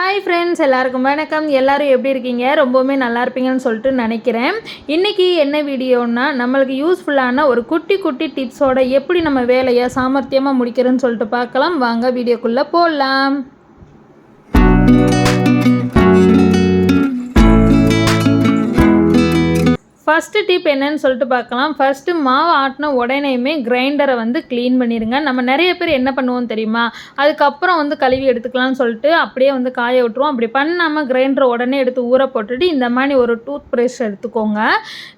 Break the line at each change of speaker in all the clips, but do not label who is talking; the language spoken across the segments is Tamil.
ஹாய் ஃப்ரெண்ட்ஸ் எல்லாருக்கும் வணக்கம். எல்லாரும் எப்படி இருக்கீங்க? ரொம்பவுமே நல்லா இருப்பீங்கன்னு சொல்லிட்டு நினைக்கிறேன். இன்றைக்கி என்ன வீடியோன்னா நம்மளுக்கு யூஸ்ஃபுல்லான ஒரு குட்டி குட்டி டிப்ஸோட எப்படி நம்ம வேலையை சாமர்த்தியமாக முடிக்கிறதுன்னு சொல்லிட்டு பார்க்கலாம். வாங்க வீடியோக்குள்ளே போடலாம் ஃபஸ்ட்டு டிப் என்னன்னு சொல்லிட்டு பார்க்கலாம். ஃபஸ்ட்டு மாவு ஆட்டின உடனேயுமே கிரைண்டரை வந்து க்ளீன் பண்ணிடுங்க நம்ம நிறைய பேர் என்ன பண்ணுவோம் தெரியுமா? அதுக்கப்புறம் வந்து கழுவி எடுத்துக்கலாம்னு சொல்லிட்டு அப்படியே வந்து காய விட்டுருவோம். அப்படி பண்ணாமல் கிரைண்டரை உடனே எடுத்து ஊற போட்டுட்டு இந்த மாதிரி ஒரு டூத் ப்ரஷ் எடுத்துக்கோங்க.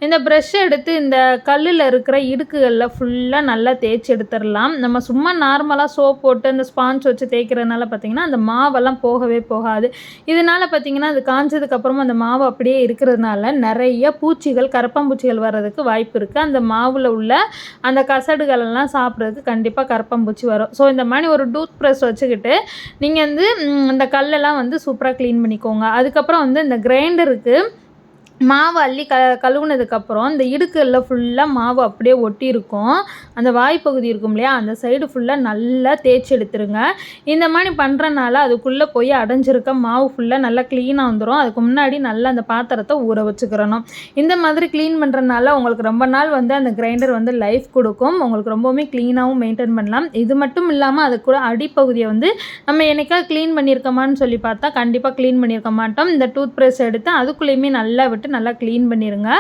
இந்த ப்ரெஷ்ஷை எடுத்து இந்த கல்லில் இருக்கிற இடுக்குகளில் ஃபுல்லாக நல்லா தேய்ச்சி எடுத்துடலாம். நம்ம சும்மா நார்மலாக சோப் போட்டு அந்த ஸ்பாஞ்ச் வச்சு தேய்க்கிறதுனால பார்த்திங்கன்னா அந்த மாவெல்லாம் போகவே போகாது. இதனால் பார்த்திங்கன்னா அது காஞ்சதுக்கப்புறமா அந்த மாவு அப்படியே இருக்கிறதுனால நிறைய பூச்சிகள் கரப்பாம்பூச்சிகள் வர்றதுக்கு வாய்ப்பு இருக்குது அந்த மாவில் உள்ள அந்த கசடுகளெல்லாம் சாப்பிட்றதுக்கு கண்டிப்பாக கரப்பாம்பூச்சி வரும். ஸோ இந்த மாதிரி ஒரு டூத் ப்ரஷ் வச்சுக்கிட்டு நீங்கள் வந்து இந்த அந்த கல்லெல்லாம் வந்து சூப்பராக க்ளீன் பண்ணிக்கோங்க. அதுக்கப்புறம் வந்து இந்த கிரைண்டருக்கு மாவு அள்ளி க கழுவுனதுக்கப்புறம் இந்த இடுக்கல்ல ஃபுல்லாக மாவு அப்படியே ஒட்டி இருக்கும் அந்த வாய்ப்பகுதி இருக்கும் இல்லையா? அந்த சைடு ஃபுல்லாக நல்லா தேய்ச்சி எடுத்துருங்க. இந்த மாதிரி பண்ணுறனால அதுக்குள்ளே போய் அடைஞ்சிருக்க மாவு ஃபுல்லாக நல்லா க்ளீனாக வந்துடும் அதுக்கு முன்னாடி நல்லா அந்த பாத்திரத்தை ஊற வச்சுக்கிறணும். இந்த மாதிரி க்ளீன் பண்ணுறனால உங்களுக்கு ரொம்ப நாள் வந்து அந்த கிரைண்டர் வந்து லைஃப் கொடுக்கும். உங்களுக்கு ரொம்பவுமே க்ளீனாகவும் மெயின்டைன் பண்ணலாம். இது மட்டும் இல்லாமல் அது கூட அடிப்பகுதியை வந்து நம்ம என்னைக்கா க்ளீன் பண்ணியிருக்கோமான்னு சொல்லி பார்த்தா கண்டிப்பாக க்ளீன் பண்ணியிருக்க மாட்டோம். இந்த டூத் ப்ரஷ் எடுத்து அதுக்குள்ளேயுமே நல்லா விட்டு நல்லா க்ளீன் பண்ணிடுங்க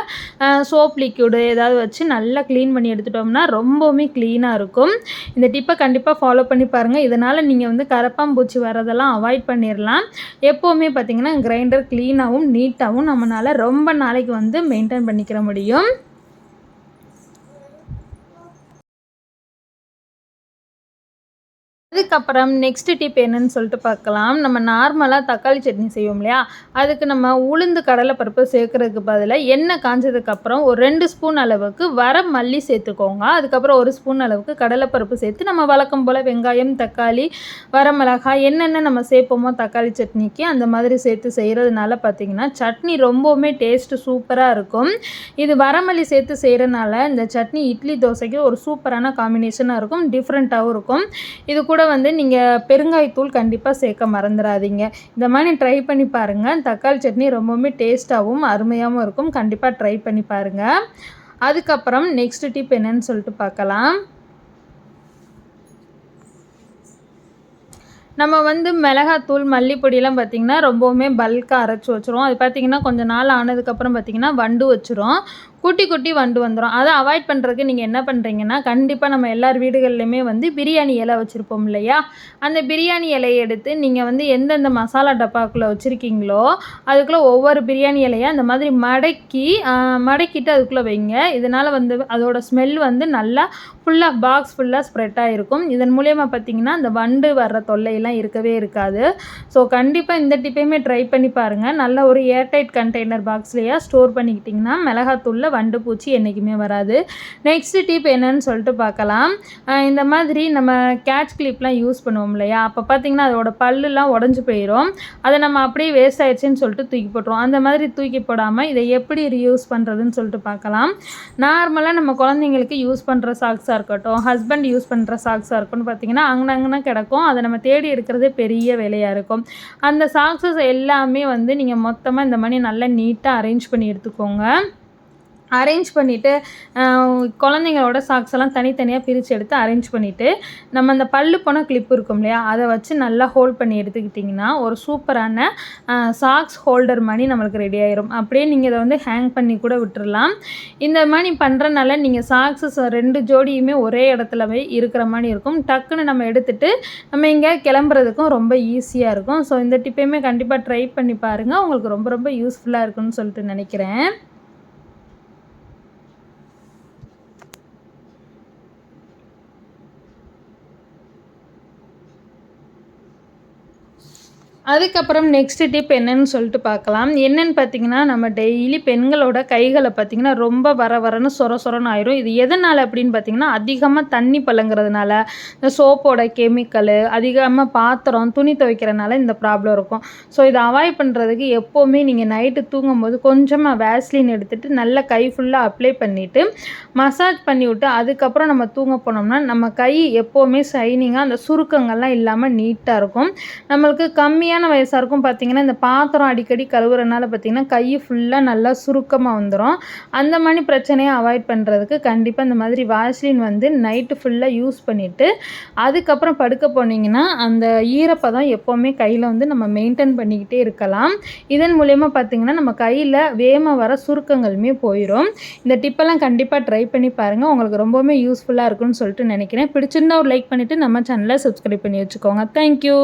சோப் லிக்யூடு ஏதாவது வச்சு நல்லா க்ளீன் பண்ணி எடுத்துட்டோம்னா ரொம்பவுமே க்ளீனாக இருக்கும். இந்த டிப்பை கண்டிப்பாக ஃபாலோ பண்ணி பாருங்கள் இதனால் நீங்கள் வந்து கரப்பாம்பூச்சி வரதெல்லாம் அவாய்ட் பண்ணிடலாம் எப்போவுமே பார்த்தீங்கன்னா கிரைண்டர் க்ளீனாகவும் நீட்டாகவும் நம்மளால் ரொம்ப நாளைக்கு வந்து மெயின்டைன் பண்ணிக்கிற முடியும். அதுக்கப்புறம் நெக்ஸ்ட் டிப் என்னன்னு சொல்லிட்டு பார்க்கலாம். நம்ம நார்மலாக தக்காளி சட்னி செய்வோம் இல்லையா? அதுக்கு நம்ம உளுந்து கடலைப்பருப்பு சேர்க்கறதுக்கு பதிலாக எண்ணெய் காஞ்சதுக்கப்புறம் ஒரு ரெண்டு ஸ்பூன் அளவுக்கு வர மல்லி சேர்த்துக்கோங்க. அதுக்கப்புறம் ஒரு ஸ்பூன் அளவுக்கு கடலைப்பருப்பு சேர்த்து நம்ம வழக்கம் போல் வெங்காயம் தக்காளி வரமிளகாய் என்னென்ன நம்ம சேர்ப்போமோ தக்காளி சட்னிக்கு அந்த மாதிரி சேர்த்து செய்கிறதுனால பார்த்திங்கன்னா சட்னி ரொம்பவுமே டேஸ்ட்டு சூப்பராக இருக்கும். இது வரமல்லி சேர்த்து செய்கிறனால இந்த சட்னி இட்லி தோசைக்கு ஒரு சூப்பரான காம்பினேஷனாக இருக்கும் டிஃப்ரெண்ட்டாகவும் இருக்கும். இது கூட வந்து நீங்கள் பெருங்காயத்தூள் கண்டிப்பாக சேர்க்க மறந்துடாதீங்க இந்த மாதிரி ட்ரை பண்ணி பாருங்கள் தக்காளி சட்னி ரொம்பவுமே டேஸ்ட்டாகவும் அருமையாகவும் இருக்கும். கண்டிப்பாக ட்ரை பண்ணி பாருங்கள் அதுக்கப்புறம் நெக்ஸ்ட் டிப் என்னன்னு சொல்லிட்டு பார்க்கலாம். நம்ம வந்து மிளகாத்தூள் மல்லிப்பொடியெல்லாம் பார்த்திங்கன்னா ரொம்பவுமே பல்காக அரைச்சி வச்சுருவோம். அது பார்த்திங்கன்னா கொஞ்சம் நாள் ஆனதுக்கப்புறம் பார்த்திங்கன்னா வண்டு வச்சிரும். குட்டி குட்டி வண்டு வந்துடும் அதை அவாய்ட் பண்ணுறதுக்கு நீங்கள் என்ன பண்ணுறீங்கன்னா கண்டிப்பாக நம்ம எல்லார் வீடுகள்லையுமே வந்து பிரியாணி இலை வச்சுருப்போம் இல்லையா? அந்த பிரியாணி இலையை எடுத்து நீங்கள் வந்து எந்தெந்த மசாலா டப்பாக்குள்ளே வச்சுருக்கீங்களோ அதுக்குள்ளே ஒவ்வொரு பிரியாணி இலையை அந்த மாதிரி மடக்கி மடக்கிட்டு அதுக்குள்ளே வைங்க. இதனால் வந்து அதோட ஸ்மெல் வந்து நல்லா ஃபுல்லாக பாக்ஸ் ஃபுல்லாக ஸ்ப்ரெட் ஆகிருக்கும் இதன் மூலயமா பார்த்தீங்கன்னா அந்த வண்டு வர்ற தொல்லையெல்லாம் இருக்கவே இருக்காது. ஸோ கண்டிப்பாக இந்த டிப்பையுமே ட்ரை பண்ணி பாருங்கள் நல்ல ஒரு ஏர்டைட் கண்டெய்னர் பாக்ஸ்லேயே ஸ்டோர் பண்ணிக்கிட்டிங்கன்னா மிளகாத்தூளில் வண்டு பூச்சி என்றைக்குமே வராது. நெக்ஸ்ட் டிப் என்னன்னு சொல்லிட்டு பார்க்கலாம். இந்த மாதிரி நம்ம கேட்ச் கிளிப்லாம் யூஸ் பண்ணுவோம் இல்லையா? அப்போ பார்த்தீங்கன்னா அதோட பல்லுலாம் உடஞ்சி போயிடும் அதை நம்ம அப்படியே வேஸ்ட் ஆயிடுச்சுன்னு சொல்லிட்டு தூக்கி போட்டுருவோம். அந்த மாதிரி தூக்கி போடாமல் இதை எப்படி ரீயூஸ் பண்ணுறதுன்னு சொல்லிட்டு பார்க்கலாம். நார்மலாக நம்ம குழந்தைங்களுக்கு யூஸ் பண்ணுற சாக்ஸாக இருக்கட்டும் ஹஸ்பண்ட் யூஸ் பண்ணுற சாக்ஸாக இருக்கட்டும் பார்த்தீங்கன்னா அங்கே அங்கே கிடக்கும். அதை நம்ம தேடி எடுக்கிறதே பெரிய வேலையாக இருக்கும். அந்த சாக்ஸஸ் எல்லாமே வந்து நீங்கள் மொத்தமாக இந்த மாதிரி நல்லா நீட்டாக அரேஞ்ச் பண்ணி எடுத்துக்கோங்க. அரேஞ்ச் பண்ணிவிட்டு குழந்தைங்களோட சாக்ஸ் எல்லாம் தனித்தனியாக பிரித்து எடுத்து அரேஞ்ச் பண்ணிவிட்டு நம்ம அந்த பல்லு போன கிளிப் இருக்கும் இல்லையா? அதை வச்சு நல்லா ஹோல்ட் பண்ணி எடுத்துக்கிட்டிங்கன்னா ஒரு சூப்பரான சாக்ஸ் ஹோல்டர் மாதிரி நம்மளுக்கு ரெடி ஆயிரும். அப்படியே நீங்கள் இதை வந்து ஹேங் பண்ணி கூட விட்டுறலாம். இந்த மாதிரி பண்ணுறனால நீங்கள் சாக்ஸஸ் ரெண்டு ஜோடியுமே ஒரே இடத்துல போய் இருக்கிற மாதிரி இருக்கும். டக்குன்னு நம்ம எடுத்துட்டு நம்ம இங்கே கிளம்புறதுக்கும் ரொம்ப ஈஸியாக இருக்கும். ஸோ இந்த டிப்பையுமே கண்டிப்பாக ட்ரை பண்ணி பாருங்கள் உங்களுக்கு ரொம்ப ரொம்ப யூஸ்ஃபுல்லாக இருக்கும்னு சொல்லிட்டு நினைக்கிறேன். அதுக்கப்புறம் நெக்ஸ்ட் டிப் என்னன்னு சொல்லிட்டு பார்க்கலாம். என்னன்னு பார்த்தீங்கன்னா நம்ம டெய்லி பெண்களோட கைகளை பார்த்தீங்கன்னா ரொம்ப வர வரன்னு சொர சொரன்னு ஆயிரும். இது எதனால் அப்படின்னு பார்த்தீங்கன்னா அதிகமாக தண்ணி பழங்குறதுனால இந்த சோப்போட கெமிக்கலு அதிகமாக பாத்திரம் துணி துவைக்கிறனால இந்த ப்ராப்ளம் இருக்கும். ஸோ இதை அவாய்ட் பண்ணுறதுக்கு எப்போவுமே நீங்கள் நைட்டு தூங்கும்போது கொஞ்சமாக வேஸ்லின் எடுத்துகிட்டு நல்லா கை ஃபுல்லாக அப்ளை பண்ணிவிட்டு மசாஜ் பண்ணி விட்டு அதுக்கப்புறம் நம்ம தூங்க போனோம்னா நம்ம கை எப்போவுமே ஷைனிங்காக அந்த சுருக்கங்கள்லாம் இல்லாமல் நீட்டாக இருக்கும். நம்மளுக்கு கம்மியாக கம்மியான வயசாருக்கும் பார்த்தீங்கன்னா இந்த பாத்திரம் அடிக்கடி கழுவுறனால பார்த்தீங்கன்னா கை ஃபுல்லாக நல்லா சுருக்கமாக வந்துடும் அந்த மாதிரி பிரச்சனையை அவாய்ட் பண்ணுறதுக்கு கண்டிப்பாக இந்த மாதிரி வாஷ்லின் வந்து நைட்டு ஃபுல்லாக யூஸ் பண்ணிவிட்டு அதுக்கப்புறம் படுக்க போனீங்கன்னா அந்த ஈரப்பதம் எப்போவுமே கையில் வந்து நம்ம மெயின்டைன் பண்ணிக்கிட்டே இருக்கலாம். இதன் மூலயமா பார்த்தீங்கன்னா நம்ம கையில் வேம வர சுருக்கங்களுமே போயிடும் இந்த டிப்பெல்லாம் கண்டிப்பாக ட்ரை பண்ணி பாருங்கள் உங்களுக்கு ரொம்பவுமே யூஸ்ஃபுல்லாக இருக்கும்னு சொல்லிட்டு நினைக்கிறேன். பிடிச்சிருந்தா ஒரு லைக் பண்ணிவிட்டு நம்ம சேனலை சப்ஸ்கிரைப் பண்ணி வச்சுக்கோங்க. தேங்க்யூ